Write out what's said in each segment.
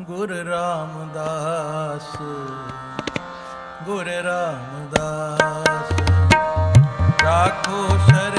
ਗੁਰ ਰਾਮਦਾਸ ਗੁਰ ਰਾਮਦਾਸ ਰਾਖੋ ਸਰ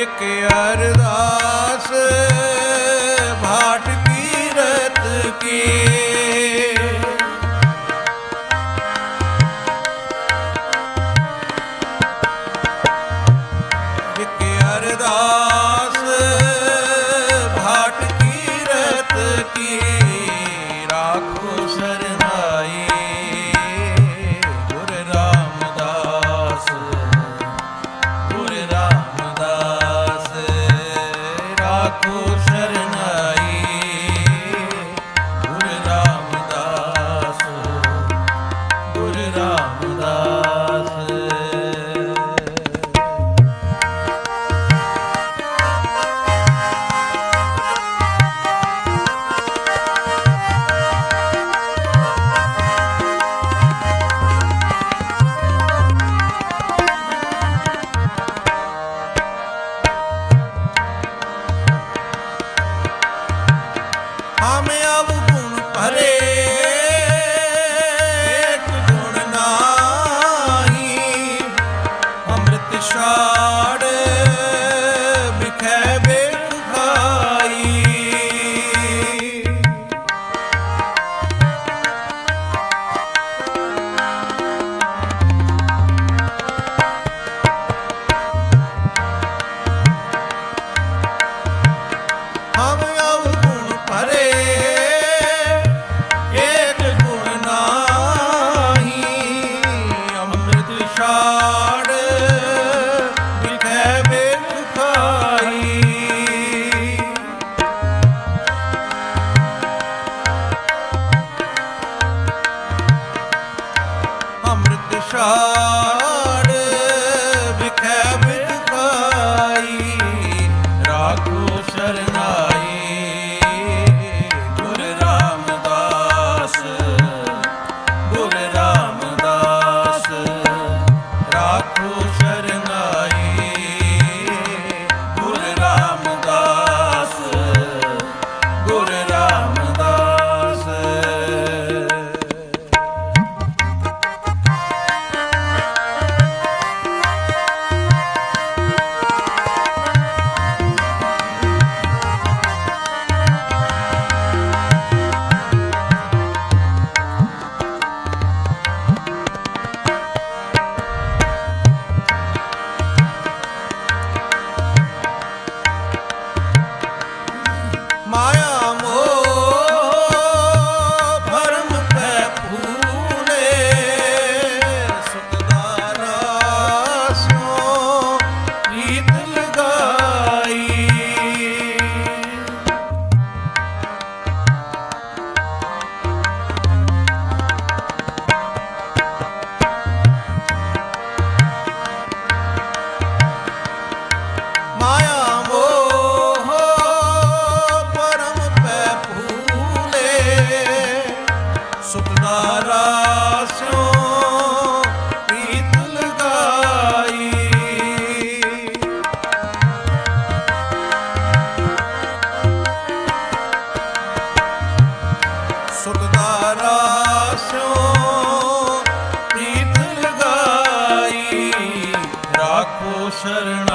ਇੱਕ ਅਰਦਾਸ ਭਾਟ ਕੀਰਤ ਕੀ। Allah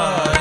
Bye.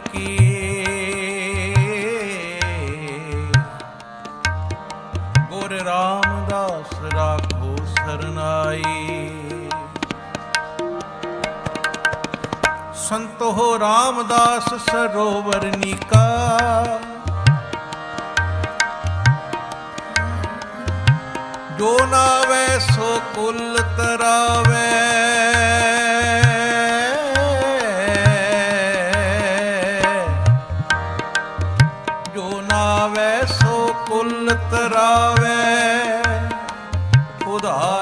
ਰਾਮਦਾਸ ਸਰੋਵਰ ਨਿਕਾ। ਜੋ ਨਾਵੇ ਸੋ ਕੁਲ ਤਰਾਵੇ। ਜੋ ਨਾਵੇ ਸੋ ਕੁਲ ਤਰਾਵੇ ਖੁਦਾ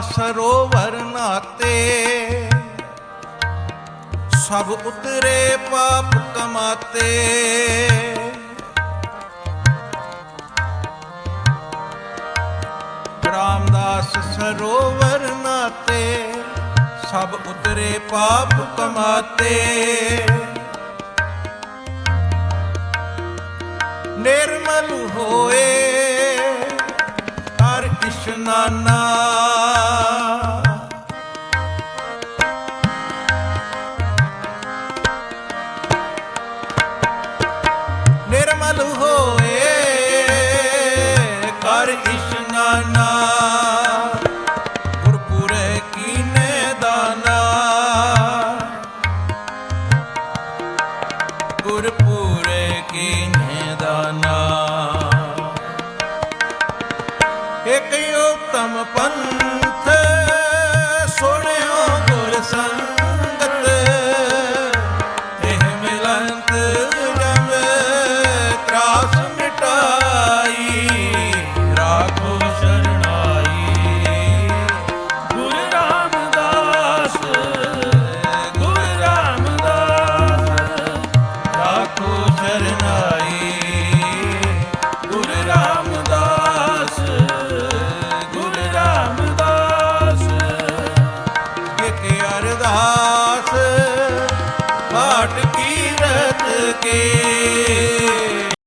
ਸਰੋਵਰ ਨਾਤੇ। ਸਭ ਉਤਰੇ ਪਾਪ ਕਮਾਤੇ। ਰਾਮਦਾਸ ਸਰੋਵਰ ਨਾਤੇ, ਸਭ ਉਤਰੇ ਪਾਪ ਕਮਾਤੇ। ਨਿਰਮਲ ਹੋਏ। ਨਾਨਾ। ਨਿਰਮਲ ਹੋਏ ਕਰ ਇਸ਼ਨਾਨਾ ਗੁਰਪੁਰੇ ਕੀਨੇ ਦਾਨਾ। ਗੁਰਪੁਰੇ ਕੀਨੇ